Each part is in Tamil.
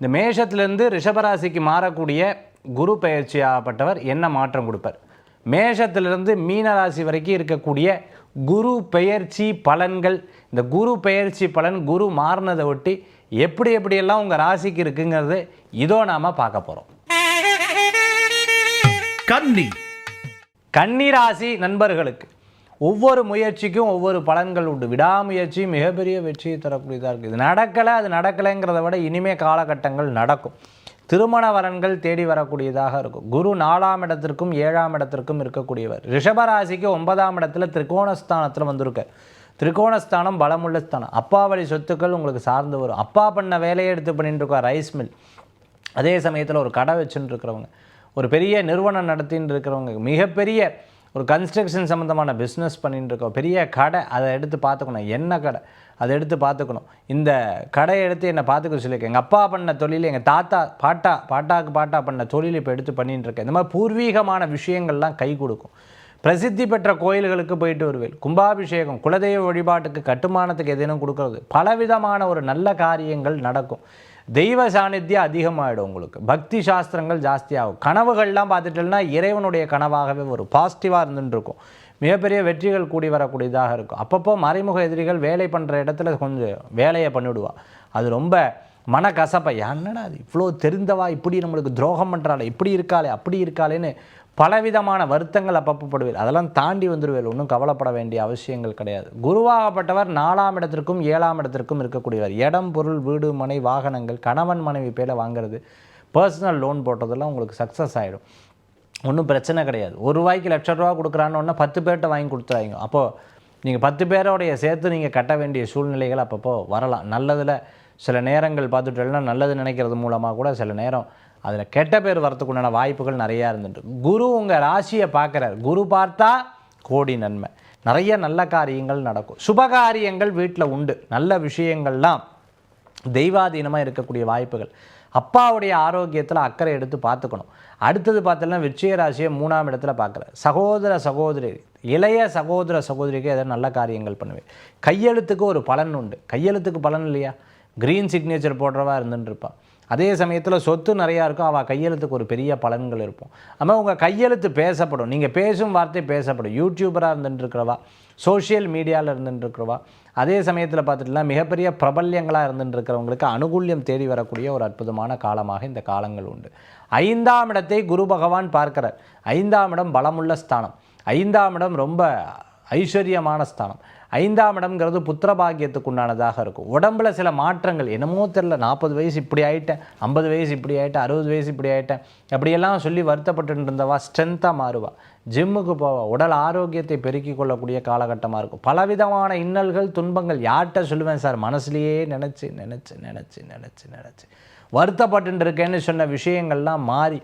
இந்த மேஷத்திலிருந்து ரிஷபராசிக்கு மாறக்கூடிய குரு பெயர்ச்சியாகப்பட்டவர் என்ன மாற்றம் கொடுப்பார்? மேஷத்திலிருந்து மீன ராசி வரைக்கும் இருக்கக்கூடிய குரு பெயர்ச்சி பலன்கள் இந்த குரு பெயர்ச்சி பலன் குரு மாறினதை ஒட்டி எப்படி எப்படியெல்லாம் உங்கள் ராசிக்கு இருக்குங்கிறது இதோ நாம் பார்க்க போகிறோம் கன்னி. கன்னிராசி நண்பர்களுக்கு ஒவ்வொரு முயற்சிக்கும் ஒவ்வொரு பலன்கள் உண்டு. விடாமுயற்சி மிகப்பெரிய வெற்றியை தரக்கூடியதாக இருக்குது இது நடக்கலை அது நடக்கலைங்கிறத விட இனிமே காலகட்டங்கள் நடக்கும். திருமண வரன்கள் தேடி வரக்கூடியதாக இருக்கும். குரு நாலாம் இடத்திற்கும் ஏழாம் இடத்திற்கும் இருக்கக்கூடியவர். ரிஷபராசிக்கு ஒன்பதாம் இடத்துல திரிகோணஸ்தானத்தில் வந்திருக்கார். திரிகோணஸ்தானம் பலமுள்ள ஸ்தானம். அப்பா வழி சொத்துக்கள் உங்களுக்கு சார்ந்து வரும். அப்பா பண்ண வேலையை எடுத்து பண்ணிட்டு இருக்கா ரைஸ் மில். அதே சமயத்தில் ஒரு கடை வச்சுன்னு இருக்கிறவங்க ஒரு பெரிய நிறுவனம் நடத்தின்னு இருக்கிறவங்க மிகப்பெரிய ஒரு கன்ஸ்ட்ரக்ஷன் சம்மந்தமான பிஸ்னஸ் பண்ணிகிட்டு இருக்கோம் பெரிய கடை அதை எடுத்து பார்த்துக்கணும். என்ன கடை? அதை எடுத்து பார்த்துக்கணும். இந்த கடையை எடுத்து என்னை பார்த்துக்க சொல்லியிருக்கேன். எங்கள் அப்பா பண்ண தொழில் எங்கள் தாத்தா பாட்டா பாட்டாக்கு பாட்டா பண்ண தொழில் இப்போ எடுத்து பண்ணிகிட்டு இருக்கேன் இந்த மாதிரி பூர்வீகமான விஷயங்கள்லாம் கை கொடுக்கும். பிரசித்தி பெற்ற கோயில்களுக்கு போயிட்டு வருவேன். கும்பாபிஷேகம் குலதெய்வ வழிபாட்டுக்கு கட்டுமானத்துக்கு எதேனும் கொடுக்கறது. பலவிதமான ஒரு நல்ல காரியங்கள் நடக்கும். தெய்வ சாநித்தியம் அதிகமாகிடும் உங்களுக்கு. பக்தி சாஸ்திரங்கள் ஜாஸ்தியாகும். கனவுகள்லாம் பார்த்துட்டோம்னா இறைவனுடைய கனவாகவே வரும். பாசிட்டிவாக இருந்துட்டுருக்கும். மிகப்பெரிய வெற்றிகள் கூடி வரக்கூடியதாக இருக்கும். அப்பப்போ மறைமுக எதிரிகள் வேலை பண்ணுற இடத்துல கொஞ்சம் வேலையை பண்ணிவிடுவாள் அது ரொம்ப மனக்கசப்பை என்னடா அது இவ்வளோ தெரிந்தவா? இப்படி நம்மளுக்கு துரோகம் பண்ணுறாளே இப்படி இருக்காளே அப்படி இருக்காளேன்னு பலவிதமான வருத்தங்கள் அப்பப்போ அதெல்லாம் தாண்டி வந்துடுவேல் ஒன்றும் கவலைப்பட வேண்டிய அவசியங்கள் கிடையாது. குருவாகப்பட்டவர் நாலாம் இடத்திற்கும் ஏழாம் இடத்திற்கும் இருக்கக்கூடியவர். இடம் பொருள் வீடு மனை வாகனங்கள் கணவன் மனைவி பேரை வாங்குறது பர்சனல் லோன் போட்டதெல்லாம் உங்களுக்கு சக்ஸஸ் ஆகிடும் ஒன்றும் பிரச்சனை கிடையாது. ஒரு ரூபாய்க்கு லட்ச ரூபா கொடுக்குறான்னு பத்து பேர்கிட்ட வாங்கி கொடுத்துறாங்க. அப்போது நீங்கள் பத்து பேரோடைய சேர்த்து நீங்கள் கட்ட வேண்டிய சூழ்நிலைகள் அப்பப்போ வரலாம். நல்லதில் சில நேரங்கள் பார்த்துட்டோம்னா நல்லது நினைக்கிறது மூலமாக கூட சில நேரம் அதில் கெட்ட பேர் வரத்துக்கு உண்டான வாய்ப்புகள் நிறையா இருந்துட்டு குரு உங்கள் ராசியை பார்க்குறார். குரு பார்த்தா கோடி நன்மை. நிறைய நல்ல காரியங்கள் நடக்கும். சுபகாரியங்கள் வீட்டில் உண்டு. நல்ல விஷயங்கள்லாம் தெய்வாதீனமாக இருக்கக்கூடிய வாய்ப்புகள். அப்பாவுடைய ஆரோக்கியத்தில் அக்கறை எடுத்து பார்த்துக்கணும். அடுத்தது பார்த்தோம்னா விச்சய ராசியை மூணாம் இடத்துல பார்க்குற சகோதர சகோதரி இளைய சகோதர சகோதரிக்கு ஏதாவது நல்ல காரியங்கள் பண்ணுவேன். கையெழுத்துக்கு ஒரு பலன் உண்டு. கையெழுத்துக்கு பலன் இல்லையா? க்ரீன் சிக்னேச்சர் போடுறவா இருந்துட்டு இருப்பான் அதே சமயத்தில் சொத்து நிறையா இருக்கும். அவள் கையெழுத்துக்கு ஒரு பெரிய பலன்கள் இருக்கும் ஆனால் உங்கள் கையெழுத்து பேசப்படும். நீங்கள் பேசும் வார்த்தை பேசப்படும். யூடியூபராக இருந்துட்டுருக்கிறவா சோஷியல் மீடியாவில் இருந்துட்டுருக்கிறவா அதே சமயத்தில் பார்த்துட்டுனா மிகப்பெரிய பிரபல்யங்களாக இருந்துட்டுருக்கிறவங்களுக்கு அனுகூல்யம் தேடி வரக்கூடிய ஒரு அற்புதமான காலமாக இந்த காலங்கள் உண்டு. ஐந்தாம் இடத்தை குரு பகவான் பார்க்கிறார். ஐந்தாம் இடம் பலமுள்ள ஸ்தானம். ஐந்தாம் இடம் ரொம்ப ஐஸ்வர்யமான ஸ்தானம். ஐந்தாம் இடம்ங்கிறது புத்திரபாகியத்துக்கு உண்டானதாக இருக்கும். உடம்புல சில மாற்றங்கள் என்னமோ தெரில நாற்பது வயசு இப்படி ஆகிட்டேன் ஐம்பது வயசு இப்படி ஆகிட்டேன் அறுபது வயசு இப்படி ஆயிட்டேன் அப்படியெல்லாம் சொல்லி வருத்தப்பட்டு இருந்தவா ஸ்ட்ரென்த்தாக மாறுவா. ஜிம்முக்கு போவா உடல் ஆரோக்கியத்தை பெருக்கிக் கொள்ளக்கூடிய காலகட்டமாக இருக்கும். பலவிதமான இன்னல்கள் துன்பங்கள் யார்கிட்ட சொல்லுவேன் சார்? மனசுலையே நினச்சி நினச்சி நினச்சி நினச்சி நினச்சி. வருத்தப்பட்டு இருக்கேன்னு சொன்ன விஷயங்கள்லாம் மாறி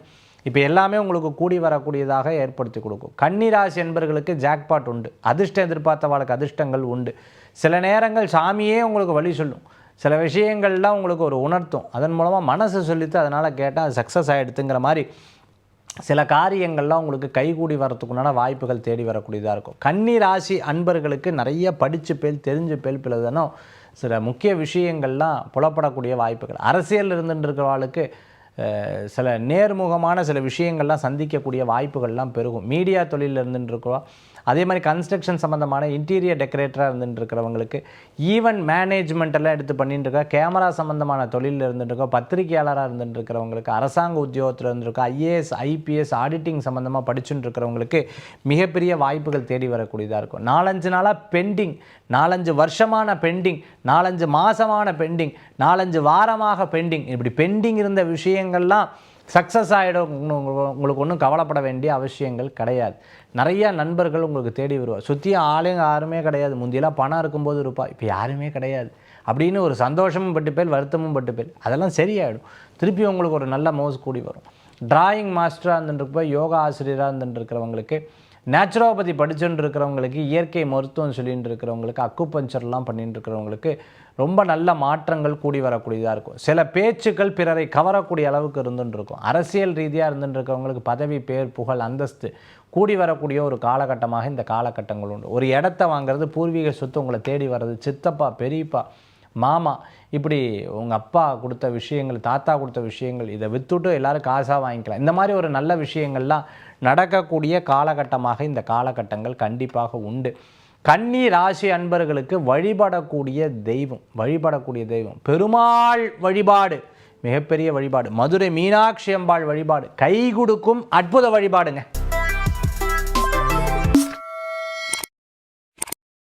இப்போ எல்லாமே உங்களுக்கு கூடி வரக்கூடியதாக ஏற்படுத்தி கொடுக்கும். கன்னிராசி என்பர்களுக்கு ஜாக்பாட் உண்டு. அதிர்ஷ்டம் எதிர்பார்த்தவாளுக்கு அதிர்ஷ்டங்கள் உண்டு. சில நேரங்கள் சாமியே உங்களுக்கு வழி சொல்லும். சில விஷயங்கள்லாம் உங்களுக்கு ஒரு உணர்த்தும். அதன் மூலமாக மனசு சொல்லித்து அதனால் கேட்டால் அது சக்ஸஸ் ஆகிடுதுங்கிற மாதிரி சில காரியங்கள்லாம் உங்களுக்கு கைகூடி வரத்துக்குண்டான வாய்ப்புகள் தேடி வரக்கூடியதாக இருக்கும். கன்னி ராசி அன்பர்களுக்கு நிறைய படித்து பேல் தெரிஞ்சு பேல் பிளதனும் சில முக்கிய விஷயங்கள்லாம் புலப்படக்கூடிய வாய்ப்புகள். அரசியல் இருந்துட்டு இருக்கிறவாளுக்கு சில நேர்முகமான சில விஷயங்கள்லாம் சந்திக்கக்கூடிய வாய்ப்புகள்லாம் பெருகும். மீடியா தொழிலில் இருந்துட்டு அதே மாதிரி கன்ஸ்ட்ரக்ஷன் சம்மந்தமான இன்டீரியர் டெக்கரேட்டராக இருந்துட்டுருக்கிறவங்களுக்கு ஈவன் மேனேஜ்மெண்ட்டெல்லாம் எடுத்து பண்ணிட்டுருக்கா கேமரா சம்மந்தமான தொழிலில் இருந்துட்டுருக்கோம் பத்திரிகையாளராக இருந்துட்டுருக்கிறவங்களுக்கு அரசாங்க உத்தியோகத்தில் இருந்துருக்கோம் ஐஏஎஸ் ஐபிஎஸ் ஆடிட்டிங் சம்மந்தமாக படிச்சுட்டு இருக்கிறவங்களுக்கு மிகப்பெரிய வாய்ப்புகள் தேடி வரக்கூடியதாக இருக்கும். நாலஞ்சு நாளாக பெண்டிங் நாலஞ்சு வருஷமான பெண்டிங் நாலஞ்சு மாசமான பெண்டிங் நாலஞ்சு வாரமாக பெண்டிங் இப்படி பெண்டிங் இருந்த விஷயம் விஷயங்கள்லாம் சக்ஸஸ் ஆகிடும் உங்களுக்கு ஒன்றும் கவலைப்பட வேண்டிய அவசியங்கள் கிடையாது. நிறைய நண்பர்கள் உங்களுக்கு தேடி வருவார். சுற்றியும் ஆளுங்க யாருமே கிடையாது. முந்தியெல்லாம் பணம் இருக்கும்போது இருப்பா. இப்போ யாருமே கிடையாது. அப்படின்னு ஒரு சந்தோஷமும் பட்டு பேர் வருத்தமும் பட்டு பேர் அதெல்லாம் சரியாயிடும். திருப்பி உங்களுக்கு ஒரு நல்ல மோஸ் கூடி வரும். டிராயிங் மாஸ்டராக இருந்துருப்ப யோகா ஆசிரியராக இருந்துருக்கிறவங்களுக்கு நேச்சுரோபதி படிச்சுட்டு இருக்கிறவங்களுக்கு இயற்கை மருத்துவம் சொல்லிட்டு இருக்கிறவங்களுக்கு அக்குபஞ்சர்லாம் பண்ணிட்டு இருக்கிறவங்களுக்கு ரொம்ப நல்ல மாற்றங்கள் கூடி வரக்கூடியதாக இருக்கும். சில பேச்சுக்கள் பிறரை கவரக்கூடிய அளவுக்கு இருந்துட்டு இருக்கும். அரசியல் ரீதியாக இருந்துட்டு இருக்கிறவங்களுக்கு பதவி பேர் புகழ் அந்தஸ்து கூடி வரக்கூடிய ஒரு காலகட்டமாக இந்த காலகட்டங்கள் உண்டு. ஒரு இடத்த வாங்குறது பூர்வீக சொத்து உங்களை தேடி வர்றது சித்தப்பா பெரியப்பா மாமா இப்படி உங்கள் அப்பா கொடுத்த விஷயங்கள் தாத்தா கொடுத்த விஷயங்கள் இதை விற்றுட்டு எல்லாரும் காசாக வாங்கிக்கலாம். இந்த மாதிரி ஒரு நல்ல விஷயங்கள்லாம் நடக்கக்கூடிய காலகட்டமாக இந்த காலகட்டங்கள் கண்டிப்பாக உண்டு. கன்னி ராசி அன்பர்களுக்கு வழிபடக்கூடிய தெய்வம் வழிபடக்கூடிய தெய்வம். பெருமாள் வழிபாடு மிகப்பெரிய வழிபாடு. மதுரை மீனாட்சி அம்பாள் வழிபாடு. கை கொடுக்கும் அற்புத வழிபாடுங்க.